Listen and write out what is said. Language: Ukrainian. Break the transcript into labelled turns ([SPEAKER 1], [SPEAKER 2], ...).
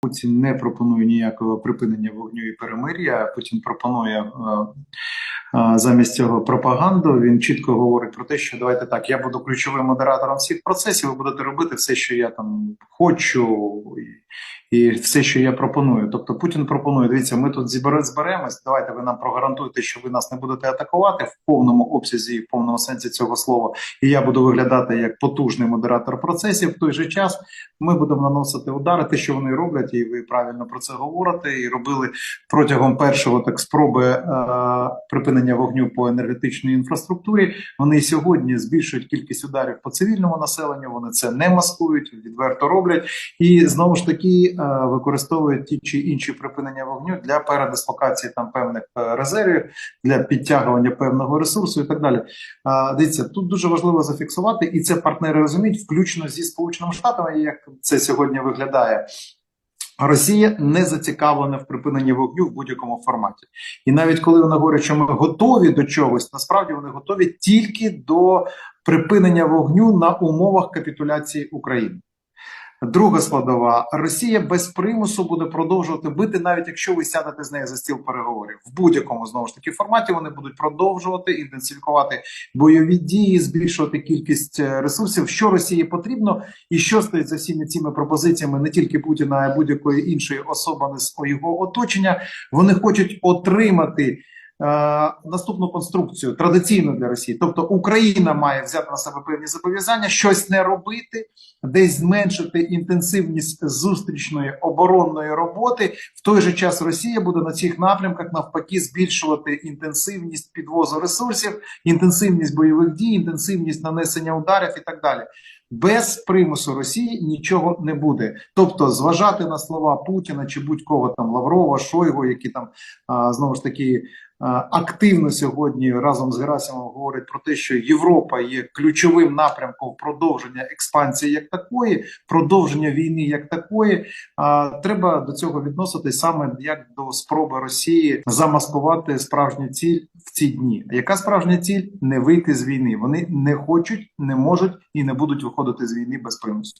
[SPEAKER 1] Путін не пропонує ніякого припинення вогню і перемир'я. Путін пропонує е, е, замість цього пропаганду. Він чітко говорить про те, що давайте так, я буду ключовим модератором всіх процесів. Ви будете робити все, що я там хочу, і, все, що я пропоную. Тобто Путін пропонує: дивіться, ми тут зберемось. Давайте ви нам прогарантуєте, що ви нас не будете атакувати в повному обсязі в повному сенсі цього слова. І я буду виглядати як потужний модератор процесів. В той же час ми будемо наносити удари, те, що вони роблять, і ви правильно про це говорите. І робили протягом першого так спроби е, припинення вогню по енергетичній інфраструктурі. Вони сьогодні збільшують кількість ударів по цивільному населенню. Вони це не маскують, відверто роблять, і знову ж таки використовують ті чи інші припинення вогню для передислокації там певних е, резервів, для підтягування певного ресурсу і так далі. А, Дивіться, тут дуже важливо зафіксувати, і це партнери розуміють, включно зі Сполученими Штатами, як це сьогодні виглядає. Росія не зацікавлена в припиненні вогню в будь-якому форматі. І навіть коли вони говорять, що ми готові до чогось, насправді вони готові тільки до припинення вогню на умовах капітуляції України. Друга складова: Росія без примусу буде продовжувати бити, навіть якщо ви сядете з нею за стіл переговорів. В будь-якому знову ж таки форматі вони будуть продовжувати інтенсифікувати бойові дії, збільшувати кількість е, ресурсів, що Росії потрібно, і що стоїть за всіми цими пропозиціями не тільки Путіна, а будь-якої іншої особи з його оточення. Вони хочуть отримати. Е, Наступну конструкцію традиційну для Росії, тобто Україна має взяти на себе певні зобов'язання, щось не робити, десь зменшити інтенсивність зустрічної оборонної роботи. В той же час Росія буде на цих напрямках навпаки збільшувати інтенсивність підвозу ресурсів, інтенсивність бойових дій, інтенсивність нанесення ударів і так далі. Без примусу Росії нічого не буде. Тобто, зважати на слова Путіна чи будь-кого там Лаврова, Шойгу, які там знову ж таки активно сьогодні разом з Герасимовим говорять про те, що Європа є ключовим напрямком продовження експансії як такої, продовження війни як такої. Треба до цього відноситись саме як до спроби Росії замаскувати справжню ціль в ці дні. Яка справжня ціль? Не вийти з війни. Вони не хочуть, не можуть і не будуть виходити з війни без примусу.